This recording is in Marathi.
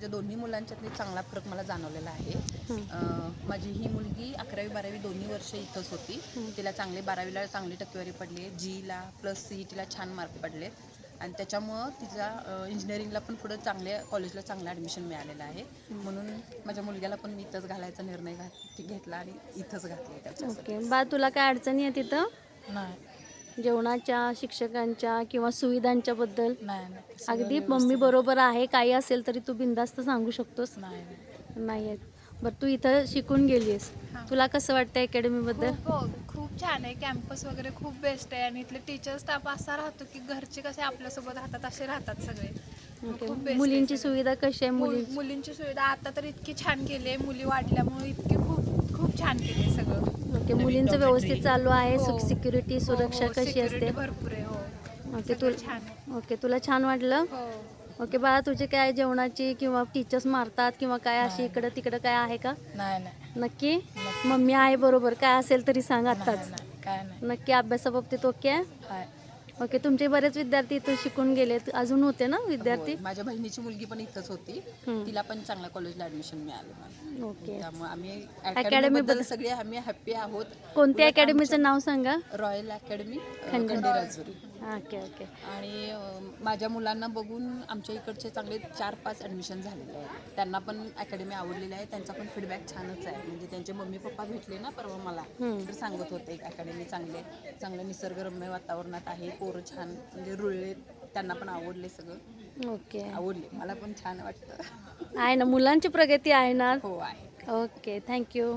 माझ्या दोन्ही मुलांच्यातली चांगला फरक मला जाणवलेला आहे. अं, माझी ही मुलगी अकरावी बारावी दोन्ही वर्ष इथंच होती. तिला चांगले बारावीला चांगली टक्केवारी पडली आहे. जीला प्लस सी टीला छान मार्क पडले आणि त्याच्यामुळं तिचा इंजिनिअरिंगला पण पुढं चांगल्या कॉलेजला चांगलं ॲडमिशन मिळालेलं आहे. म्हणून माझ्या मुलग्याला पण मी इथंच घालायचा निर्णय घात घेतला आणि इथंच घातले त्याच्यासाठी. ओके. बा तुला काय अडचणी आहे तिथं नाही. जेवणाच्या शिक्षकांच्या किंवा सुविधांच्या बद्दल. नाही नाही. सगळं अगदी व्यवस्थित मम्मी बरोबर आहे काही असेल तरी तू बिंदास्त सांगू शकतोस. नाही नाही. नाही आहेत. बरं तू इथं शिकून गेलीस तुला कसं वाटतं अकॅडमीबद्दल खूप हो खूप छान आहे. कॅम्पस वगैरे खूप बेस्ट आहे. आणि इथले टीचर स्टाफ असा राहतो की घरचे कसे आपल्यासोबत राहतात असे राहतात सगळे. ओके. खूप best आहे मुलींची सगळं. सुविधा कशी आहे मुली मुलींची सुविधा आता तर इतकी छान केली आहे. मुली वाढल्यामुळे इतकी खूप खूप छान केली आहे सगळं. ओके मुलींचं. व्यवस्थित चालू आहे हो. सिक्युरिटी सुरक्षा हो, हो, कशी security असते? भरपूर आहे हो. ओके सगळं तू छान आहे. ओके तुला छान वाटलं? हो. ओके बाळा तुझे काय जेवणाची किंवा टीचर्स मारतात किंवा काय अशी. इकडं तिकडं काय आहे का? नाही नाही. नक्की? मम्मी आहे बरोबर काय असेल तरी सांग नाही आत्ताच. नाही. काय नाही. नक्की अभ्यासाबाबतीत ओके आहे? हाय. ओके तुमचे बरेच विद्यार्थी इथं शिकून गेले अजून होते ना विद्यार्थी? होय. माझ्या बहिणीची मुलगी पण इथंच होती. हम्म. तिला पण चांगल्या कॉलेजला ऍडमिशन मिळालं मला. ओके. त्यामुळे आम्ही Academy बद्दल- सगळे आम्ही हॅप्पी आहोत. कोणत्या अकॅडमीचं नाव सांगा? Royal academy Khanderajuri. Khanderajuri okay okay. आणि अ, माझ्या मुलांना बघून आमच्या इकडचे चांगले चार पाच ॲडमिशन झालेले आहेत. त्यांना पण अकॅडमी आवडलेली आहे. त्यांचा पण फीडबॅक छानच आहे. म्हणजे त्यांचे मम्मी पप्पा भेटले ना परवा मला. तर सांगत होते अकॅडमी चांगले चांगलं निसर्गरम्य वातावरणात आहे. पोरं छान म्हणजे रुळले. त्यांना पण आवडले सगळं. ओके. आवडले. मला पण छान वाटतं. आहे ना मुलांची प्रगती आहे ना? हो आहे. ओके. Thank you.